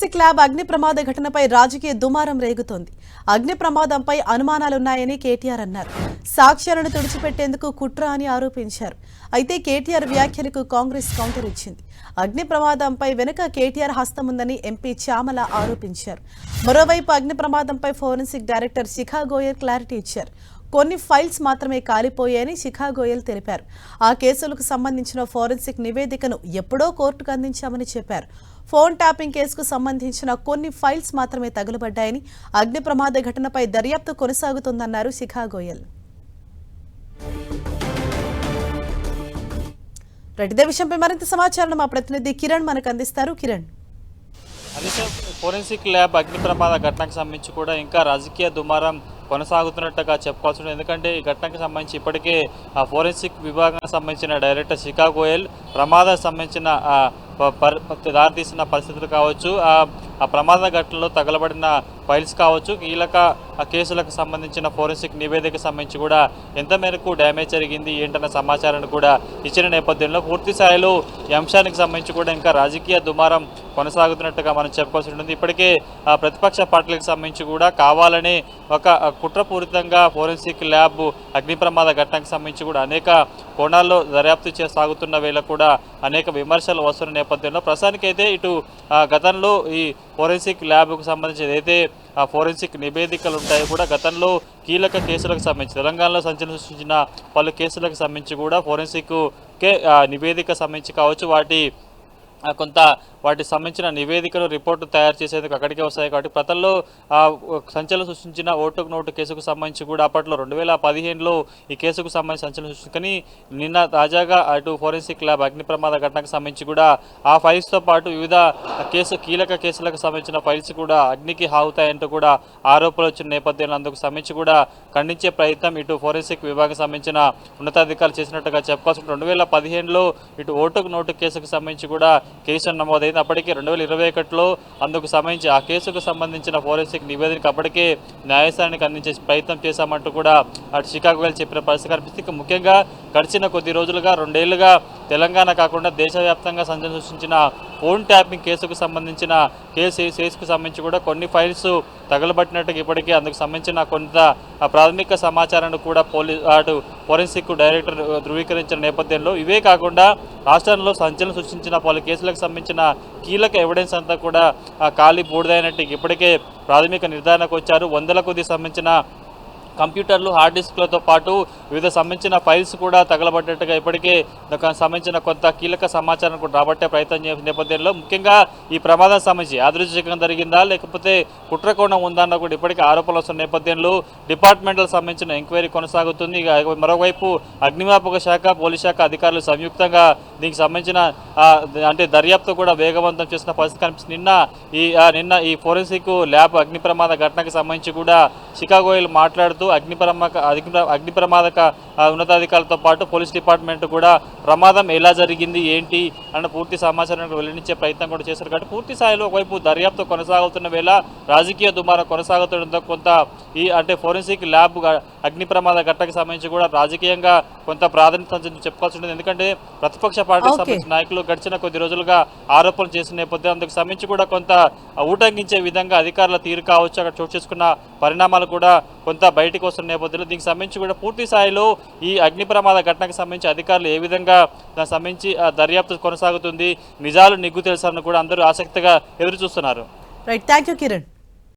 Forensic lab అగ్ని ప్రమాద ఘటనపై రాజకీయ దుమారం రేగుతోంది. అగ్ని ప్రమాదంపై అనుమానాలున్నాయని కేటీఆర్ అన్నారు. సాక్ష్యాలను తుడిచిపెట్టేందుకు కుట్ర అని ఆరోపించారు. అయితే కేటీఆర్ వ్యాఖ్యలకు కాంగ్రెస్ కౌంటర్ ఇచ్చింది. అగ్ని ప్రమాదంపై వెనుక కేటీఆర్ హస్తముందని ఎంపీ చామల ఆరోపించారు. మరోవైపు అగ్ని ప్రమాదంపై forensic director Shikha Goyar clarity ఇచ్చారు. కొన్ని ఫైల్స్ మాత్రమే కాలిపోయాయని శిఖా గోయల్ తెలిపారు. ఆ కేసులకు సంబంధించిన ఫోరెన్సిక్ నివేదికను ఎప్పుడో కోర్టుకు అందించామని చెప్పారు. ఫోన్ ట్యాపింగ్ కేసుకు సంబంధించిన కొన్ని ఫైల్స్ మాత్రమే తగులబడ్డాయని అగ్ని ప్రమాద ఘటనపై దర్యాప్తు కొనసాగుతుందన్నారు శిఖా గోయల్. రైట్, విషయంపై మరింత సమాచారం మా ప్రతినిధి కిరణ్ మనకు అందిస్తారు. కిరణ్. ఫోరెన్సిక్ ల్యాబ్ అగ్ని ప్రమాద ఘటనకు సంబంధించి కూడా ఇంకా రాజకీయ దుమారం కొనసాగుతున్నట్టుగా చెప్పుకోవాల్సి ఎందుకంటే ఈ ఘటనకు సంబంధించి ఇప్పటికే ఆ ఫోరెన్సిక్ విభాగానికి సంబంధించిన డైరెక్టర్ శిఖా గోయల్ ప్రమాదం సంబంధించిన ప- దారితీసిన పరిస్థితులు కావచ్చు. ఆ ప్రమాద ఘటనలో తగలబడిన ఫైల్స్ కావచ్చు కీలక ఆ కేసులకు సంబంధించిన ఫోరెన్సిక్ నివేదిక సంబంధించి కూడా ఎంత మేరకు డ్యామేజ్ జరిగింది ఏంటన్న సమాచారాన్ని కూడా ఇచ్చిన నేపథ్యంలో పూర్తి స్థాయిలో ఈ అంశానికి సంబంధించి కూడా ఇంకా రాజకీయ దుమారం కొనసాగుతున్నట్టుగా మనం చెప్పుకోవాల్సి ఉంటుంది. ఇప్పటికే ఆ ప్రతిపక్ష పార్టీలకు సంబంధించి కూడా కావాలని ఒక కుట్రపూరితంగా ఫోరెన్సిక్ ల్యాబ్ అగ్ని ప్రమాద ఘటనకు సంబంధించి కూడా అనేక కోణాల్లో దర్యాప్తు చే సాగుతున్న వేళ కూడా అనేక విమర్శలు వస్తున్న నేపథ్యంలో ప్రస్తుతానికైతే ఇటు గతంలో ఈ ఫోరెన్సిక్ ల్యాబ్కు సంబంధించి ఏదైతే ఆ ఫోరెన్సిక్ నివేదికలు ఉంటాయో కూడా గతంలో కీలక కేసులకు సంబంధించి తెలంగాణలో సంచలనం సృష్టించిన పలు కేసులకు సంబంధించి కూడా ఫోరెన్సిక్ కే నివేదిక సంబంధించి కావచ్చు వాటి కొంత వాటికి సంబంధించిన నివేదికలు రిపోర్టు తయారు చేసేందుకు అక్కడికే వస్తాయి కాబట్టి గతంలో ఆ, సంచలనం సృష్టించిన ఓటుకు నోటు కేసుకు సంబంధించి కూడా అప్పట్లో రెండు వేల పదిహేనులో ఈ కేసుకు సంబంధించి సంచలనం సృష్టించి కానీ నిన్న తాజాగా అటు ఫోరెన్సిక్ ల్యాబ్ అగ్ని ప్రమాద ఘటనకు సంబంధించి కూడా ఆ ఫైల్స్తో పాటు వివిధ కేసు కీలక కేసులకు సంబంధించిన ఫైల్స్ కూడా అగ్నికి హావుతాయంటూ కూడా ఆరోపణలు వచ్చిన నేపథ్యంలో అందుకు సంబంధించి కూడా ఖండించే ప్రయత్నం ఇటు ఫోరెన్సిక్ విభాగం సంబంధించిన ఉన్నతాధికారులు చేసినట్టుగా చెప్పుకోవాల్సి రెండు వేల పదిహేనులో ఇటు ఓటుకు నోటు కేసుకు సంబంధించి కూడా కేసు నమోదైంది. అప్పటికే రెండు వేల ఇరవై ఒకటిలో అందుకు సంబంధించి ఆ కేసుకు సంబంధించిన ఫోరెన్సిక్ నివేదిక అప్పటికే న్యాయస్థానానికి అందించే ప్రయత్నం చేశామంటూ కూడా అటు షికాగో వెళ్ళి చెప్పిన పరిస్థితి కనిపిస్తుంది. ముఖ్యంగా గడిచిన కొద్ది రోజులుగా రెండేళ్ళుగా తెలంగాణ కాకుండా దేశవ్యాప్తంగా సంచలనం సృష్టించిన ఫోన్ ట్యాపింగ్ కేసుకు సంబంధించిన కేసు కేసుకు సంబంధించి కూడా కొన్ని ఫైల్స్ తగలబట్టినట్టుగా ఇప్పటికీ అందుకు సంబంధించిన కొంత ప్రాథమిక సమాచారాన్ని కూడా పోలీ అటు ఫోరెన్సిక్ డైరెక్టర్ ధృవీకరించిన నేపథ్యంలో ఇవే కాకుండా రాష్ట్రంలో సంచలనం సృష్టించిన పలు కేసులకు సంబంధించిన కీలక ఎవిడెన్స్ అంతా కూడా ఖాళీ బూడిదైనట్టు ఇప్పటికే ప్రాథమిక నిర్ధారణకు వచ్చారు. వందల కొద్ది సంబంధించిన కంప్యూటర్లు హార్డ్ డిస్క్లతో పాటు వివిధ సంబంధించిన ఫైల్స్ కూడా తగలబడ్డట్టుగా ఇప్పటికే సంబంధించిన కొంత కీలక సమాచారం కూడా రాబట్టే ప్రయత్నం చేసిన నేపథ్యంలో ముఖ్యంగా ఈ ప్రమాదం సంబంధించి యాదృచ్ఛికంగా జరిగిందా లేకపోతే కుట్రకోణం ఉందా అన్న కూడా ఇప్పటికే ఆరోపణలు వస్తున్న నేపథ్యంలో డిపార్ట్మెంట్లకు సంబంధించిన ఎంక్వైరీ కొనసాగుతుంది. మరోవైపు అగ్నిమాపక శాఖ పోలీస్ శాఖ అధికారులు సంయుక్తంగా దీనికి సంబంధించిన అంటే దర్యాప్తు కూడా వేగవంతం చేసిన పరిస్థితి కనిపిస్తుంది. నిన్న ఈ నిన్న ఈ ఫోరెన్సిక్ ల్యాబ్ అగ్ని ప్రమాద ఘటనకు సంబంధించి కూడా షికాగోయిల్ మాట్లాడుతూ అగ్ని ప్రమాద అగ్ని అగ్ని ప్రమాదక ఉన్నతాధికారులతో పాటు పోలీస్ డిపార్ట్మెంట్ కూడా ప్రమాదం ఎలా జరిగింది ఏంటి అన్న పూర్తి సమాచారాన్ని వెల్లడించే ప్రయత్నం కూడా చేశారు. కాబట్టి పూర్తి స్థాయిలో ఒకవైపు దర్యాప్తు కొనసాగుతున్న వేళ రాజకీయ దుమారం కొనసాగుతుండడంతో కొంత ఈ అంటే ఫోరెన్సిక్ ల్యాబ్ అగ్ని ప్రమాద ఘట్టకు సంబంధించి కూడా రాజకీయంగా కొంత ప్రాధాన్యత అని చెప్పుకోవాల్సి ఉంటుంది. ఎందుకంటే ప్రతిపక్ష పార్టీకి Okay. సంబంధించిన నాయకులు గడిచిన కొద్ది రోజులుగా ఆరోపణలు చేసిన నేపథ్యం అందుకు సంబంధించి కూడా కొంత ఊటంకించే విధంగా అధికారుల తీరు కావచ్చు అక్కడ చోటు చేసుకున్న పరిణామాలు కూడా కొంత బయటకు వస్తున్న నేపథ్యంలో దీనికి సంబంధించి కూడా పూర్తి స్థాయిలో ఈ అగ్ని ప్రమాద ఘటనకు సంబంధించి అధికారులు ఏ విధంగా దానికి సంబంధించి ఆ, దర్యాప్తు కొనసాగుతుంది నిజాలు నిగ్గు తెలుసాలని కూడా అందరూ ఆసక్తిగా ఎదురు చూస్తున్నారు రైట్ థ్యాంక్ యూ కిరణ్